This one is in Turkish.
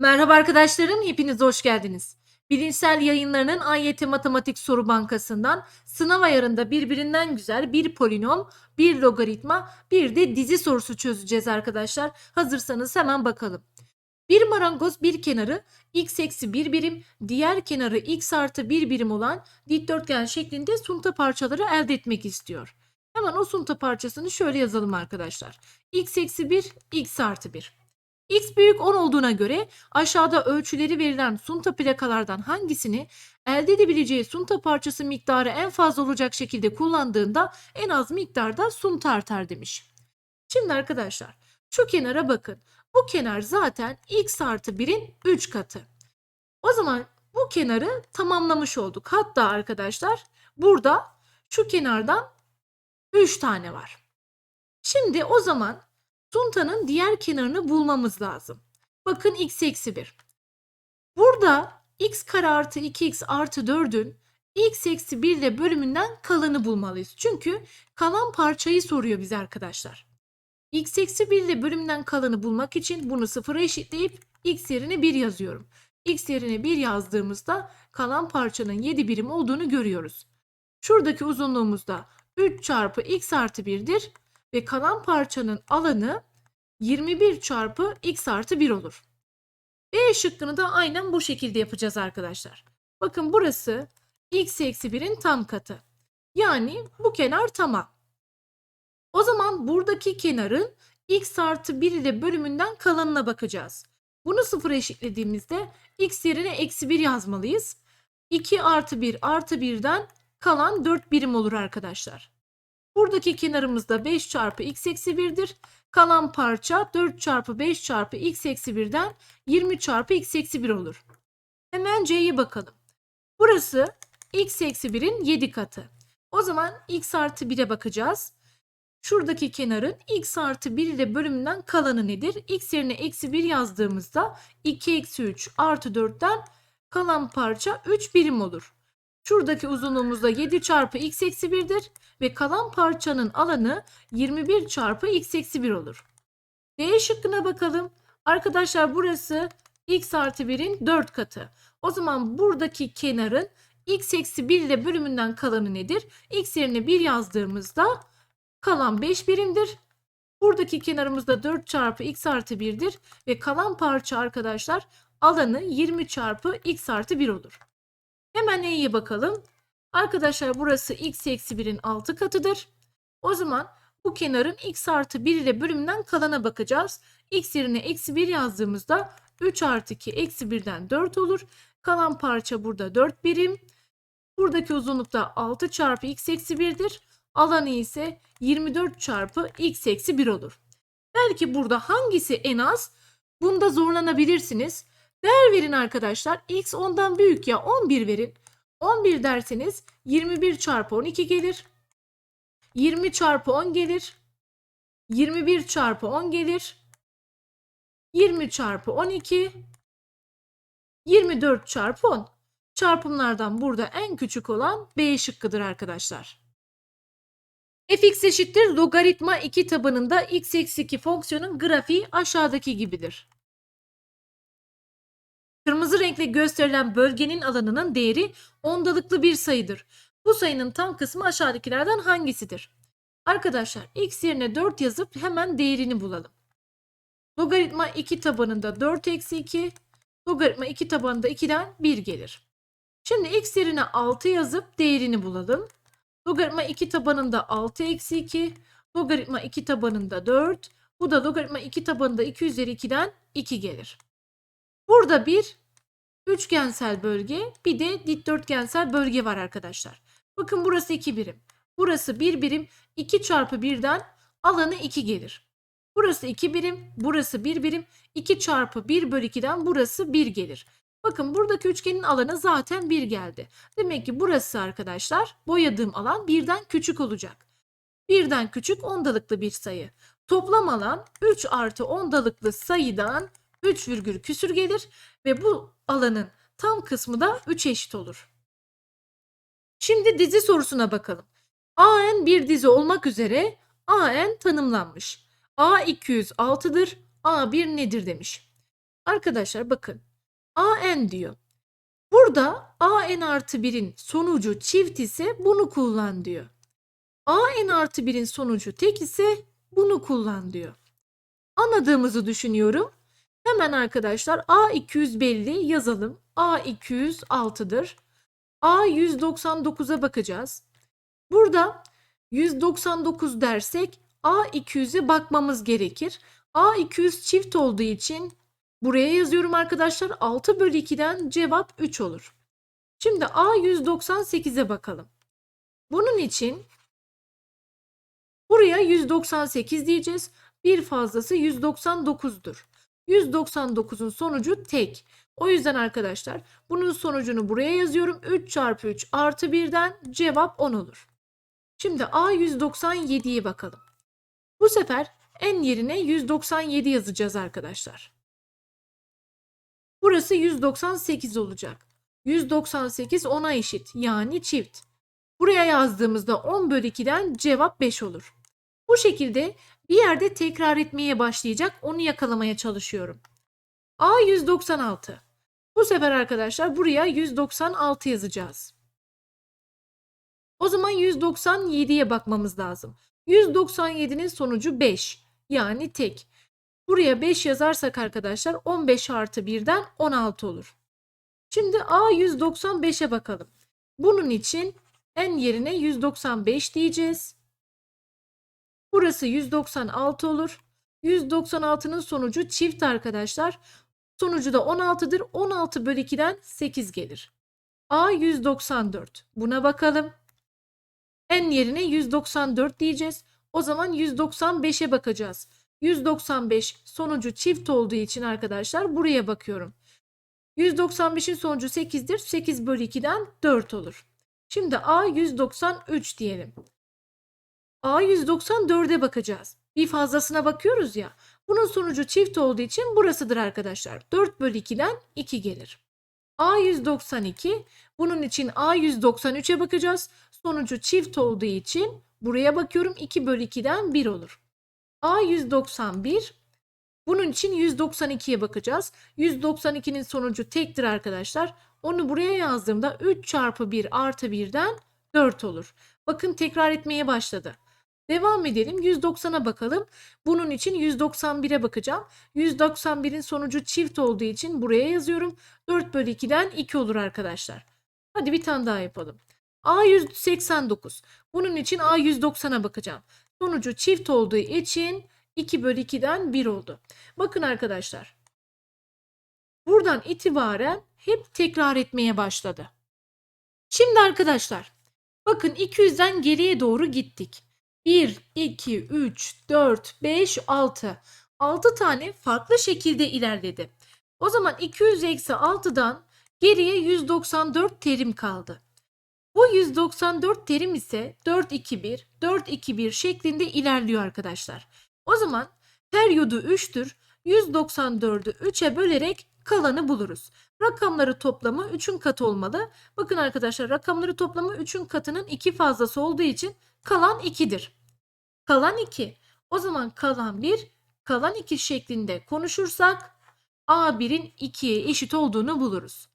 Merhaba arkadaşlarım, hepiniz hoş geldiniz. Bilimsel yayınlarının AYT Matematik Soru Bankası'ndan sınav ayarında birbirinden güzel bir polinom, bir logaritma, bir de dizi sorusu çözeceğiz arkadaşlar. Hazırsanız hemen bakalım. Bir marangoz bir kenarı x eksi 1 birim, diğer kenarı x artı 1 birim olan dikdörtgen şeklinde sunta parçaları elde etmek istiyor. Hemen o sunta parçasını şöyle yazalım arkadaşlar. x eksi 1, x artı 1. X büyük 10 olduğuna göre aşağıda ölçüleri verilen sunta plakalardan hangisini elde edebileceği sunta parçası miktarı en fazla olacak şekilde kullandığında en az miktarda sunta artar demiş. Şimdi arkadaşlar şu kenara bakın. Bu kenar zaten x artı 1'in 3 katı. O zaman bu kenarı tamamlamış olduk. Hatta arkadaşlar burada şu kenardan 3 tane var. Şimdi o zaman suntanın diğer kenarını bulmamız lazım. Bakın x eksi 1. Burada x kare artı 2x artı 4'ün x eksi 1 ile bölümünden kalanı bulmalıyız. Çünkü kalan parçayı soruyor bize arkadaşlar. x eksi 1 ile bölümünden kalanı bulmak için bunu sıfıra eşitleyip x yerine 1 yazıyorum. x yerine 1 yazdığımızda kalan parçanın 7 birim olduğunu görüyoruz. Şuradaki uzunluğumuz da 3 çarpı x artı 1'dir ve kalan parçanın alanı 21 çarpı x artı 1 olur. B şıkkını da aynen bu şekilde yapacağız arkadaşlar. Bakın burası x eksi 1'in tam katı. Yani bu kenar tamam. O zaman buradaki kenarın x artı 1 ile bölümünden kalanına bakacağız. Bunu sıfıra eşitlediğimizde x yerine eksi 1 yazmalıyız. 2 artı 1 artı 1'den kalan 4 birim olur arkadaşlar. Buradaki kenarımızda 5 çarpı x eksi 1'dir. Kalan parça 4 çarpı 5 çarpı x eksi 1'den 20 çarpı x eksi 1 olur. Hemen c'ye bakalım. Burası x eksi 1'in 7 katı. O zaman x artı 1'e bakacağız. Şuradaki kenarın x artı 1 ile bölümünden kalanı nedir? x yerine eksi 1 yazdığımızda 2 eksi 3 artı 4'ten kalan parça 3 birim olur. Şuradaki uzunluğumuzda 7 çarpı x eksi 1'dir ve kalan parçanın alanı 21 çarpı x eksi 1 olur. D şıkkına bakalım. Arkadaşlar burası x artı 1'in 4 katı. O zaman buradaki kenarın x eksi 1 ile bölümünden kalanı nedir? x yerine 1 yazdığımızda kalan 5 birimdir. Buradaki kenarımızda 4 çarpı x artı 1'dir ve kalan parça arkadaşlar alanı 20 çarpı x artı 1 olur. Hemen E'ye bakalım. Arkadaşlar burası x eksi 1'in 6 katıdır. O zaman bu kenarın x artı 1 ile bölümünden kalana bakacağız. x yerine eksi 1 yazdığımızda 3 artı 2 eksi 1'den 4 olur. Kalan parça burada 4 birim. Buradaki uzunluk da 6 çarpı x eksi 1'dir. Alanı ise 24 çarpı x eksi 1 olur. Belki burada hangisi en az? Bunda zorlanabilirsiniz. Değer verin arkadaşlar. X ondan büyük ya 11 verin. 11 derseniz 21 çarpı 12 gelir. 20 çarpı 10 gelir. 21 çarpı 10 gelir. 20 çarpı 12. 24 çarpı 10. Çarpımlardan burada en küçük olan B şıkkıdır arkadaşlar. fx eşittir logaritma 2 tabanında x eksi 2 fonksiyonun grafiği aşağıdaki gibidir. Kırmızı renkle gösterilen bölgenin alanının değeri ondalıklı bir sayıdır. Bu sayının tam kısmı aşağıdakilerden hangisidir? Arkadaşlar x yerine 4 yazıp hemen değerini bulalım. Logaritma 2 tabanında 4 eksi 2, logaritma 2 tabanında 2'den 1 gelir. Şimdi x yerine 6 yazıp değerini bulalım. Logaritma 2 tabanında 6 eksi 2, logaritma 2 tabanında 4, bu da logaritma 2 tabanında 2 üzeri 2'den 2 gelir. Burada bir üçgensel bölge bir de dikdörtgensel bölge var arkadaşlar. Bakın burası 2 birim. Burası 1 birim. 2 çarpı 1'den alanı 2 gelir. Burası 2 birim. Burası 1 birim. 2 çarpı 1 bölü 2'den burası 1 gelir. Bakın buradaki üçgenin alanı zaten 1 geldi. Demek ki burası arkadaşlar boyadığım alan 1'den küçük olacak. 1'den küçük ondalıklı bir sayı. Toplam alan 3 artı ondalıklı sayıdan 3 virgül küsür gelir ve bu alanın tam kısmı da 3 eşit olur. Şimdi dizi sorusuna bakalım. AN bir dizi olmak üzere AN tanımlanmış. A 206'dır, A1 nedir demiş. Arkadaşlar bakın. AN diyor. Burada AN artı 1'in sonucu çift ise bunu kullan diyor. AN artı 1'in sonucu tek ise bunu kullan diyor. Anladığımızı düşünüyorum. Hemen arkadaşlar A200 belli yazalım. A200 6'dır. A199'a bakacağız. Burada 199 dersek A200'e bakmamız gerekir. A200 çift olduğu için buraya yazıyorum arkadaşlar. 6 bölü 2'den cevap 3 olur. Şimdi A198'e bakalım. Bunun için buraya 198 diyeceğiz. Bir fazlası 199'dur. 199'un sonucu tek. O yüzden arkadaşlar bunun sonucunu buraya yazıyorum. 3 çarpı 3 artı 1'den cevap 10 olur. Şimdi A197'ye bakalım. Bu sefer en yerine 197 yazacağız arkadaşlar. Burası 198 olacak. 198 10'a eşit yani çift. Buraya yazdığımızda 10 bölü 2'den cevap 5 olur. Bu şekilde bir yerde tekrar etmeye başlayacak onu yakalamaya çalışıyorum. A 196. Bu sefer arkadaşlar buraya 196 yazacağız. O zaman 197'ye bakmamız lazım. 197'nin sonucu 5. Yani tek. Buraya 5 yazarsak arkadaşlar 15 artı 1'den 16 olur. Şimdi A 195'e bakalım. Bunun için en yerine 195 diyeceğiz. Burası 196 olur. 196'nın sonucu çift arkadaşlar. Sonucu da 16'dır. 16 bölü 2'den 8 gelir. A 194. Buna bakalım. En yerine 194 diyeceğiz. O zaman 195'e bakacağız. 195 sonucu çift olduğu için arkadaşlar buraya bakıyorum. 195'in sonucu 8'dir. 8 bölü 2'den 4 olur. Şimdi A 193 diyelim. A 194'e bakacağız. Bir fazlasına bakıyoruz ya. Bunun sonucu çift olduğu için burasıdır arkadaşlar. 4 bölü 2'den 2 gelir. A 192. Bunun için A 193'e bakacağız. Sonucu çift olduğu için buraya bakıyorum. 2 bölü 2'den 1 olur. A 191. Bunun için 192'ye bakacağız. 192'nin sonucu tektir arkadaşlar. Onu buraya yazdığımda 3 çarpı 1 artı 1'den 4 olur. Bakın tekrar etmeye başladı. Devam edelim. 190'a bakalım. Bunun için 191'e bakacağım. 191'in sonucu çift olduğu için buraya yazıyorum. 4 bölü 2'den 2 olur arkadaşlar. Hadi bir tane daha yapalım. A 189. Bunun için A 190'a bakacağım. Sonucu çift olduğu için 2 bölü 2'den 1 oldu. Bakın arkadaşlar. Buradan itibaren hep tekrar etmeye başladı. Şimdi arkadaşlar bakın 200'den geriye doğru gittik. 1, 2, 3, 4, 5, 6. 6 tane farklı şekilde ilerledi. O zaman 200 eksi 6'dan geriye 194 terim kaldı. Bu 194 terim ise 4, 2, 1, 4, 2, 1 şeklinde ilerliyor arkadaşlar. O zaman periyodu 3'tür. 194'ü 3'e bölerek kalanı buluruz. Rakamları toplamı 3'ün katı olmalı. Bakın arkadaşlar rakamları toplamı 3'ün katının 2 fazlası olduğu için kalan 2'dir. Kalan 2. O zaman kalan 1, kalan 2 şeklinde konuşursak A1'in 2'ye eşit olduğunu buluruz.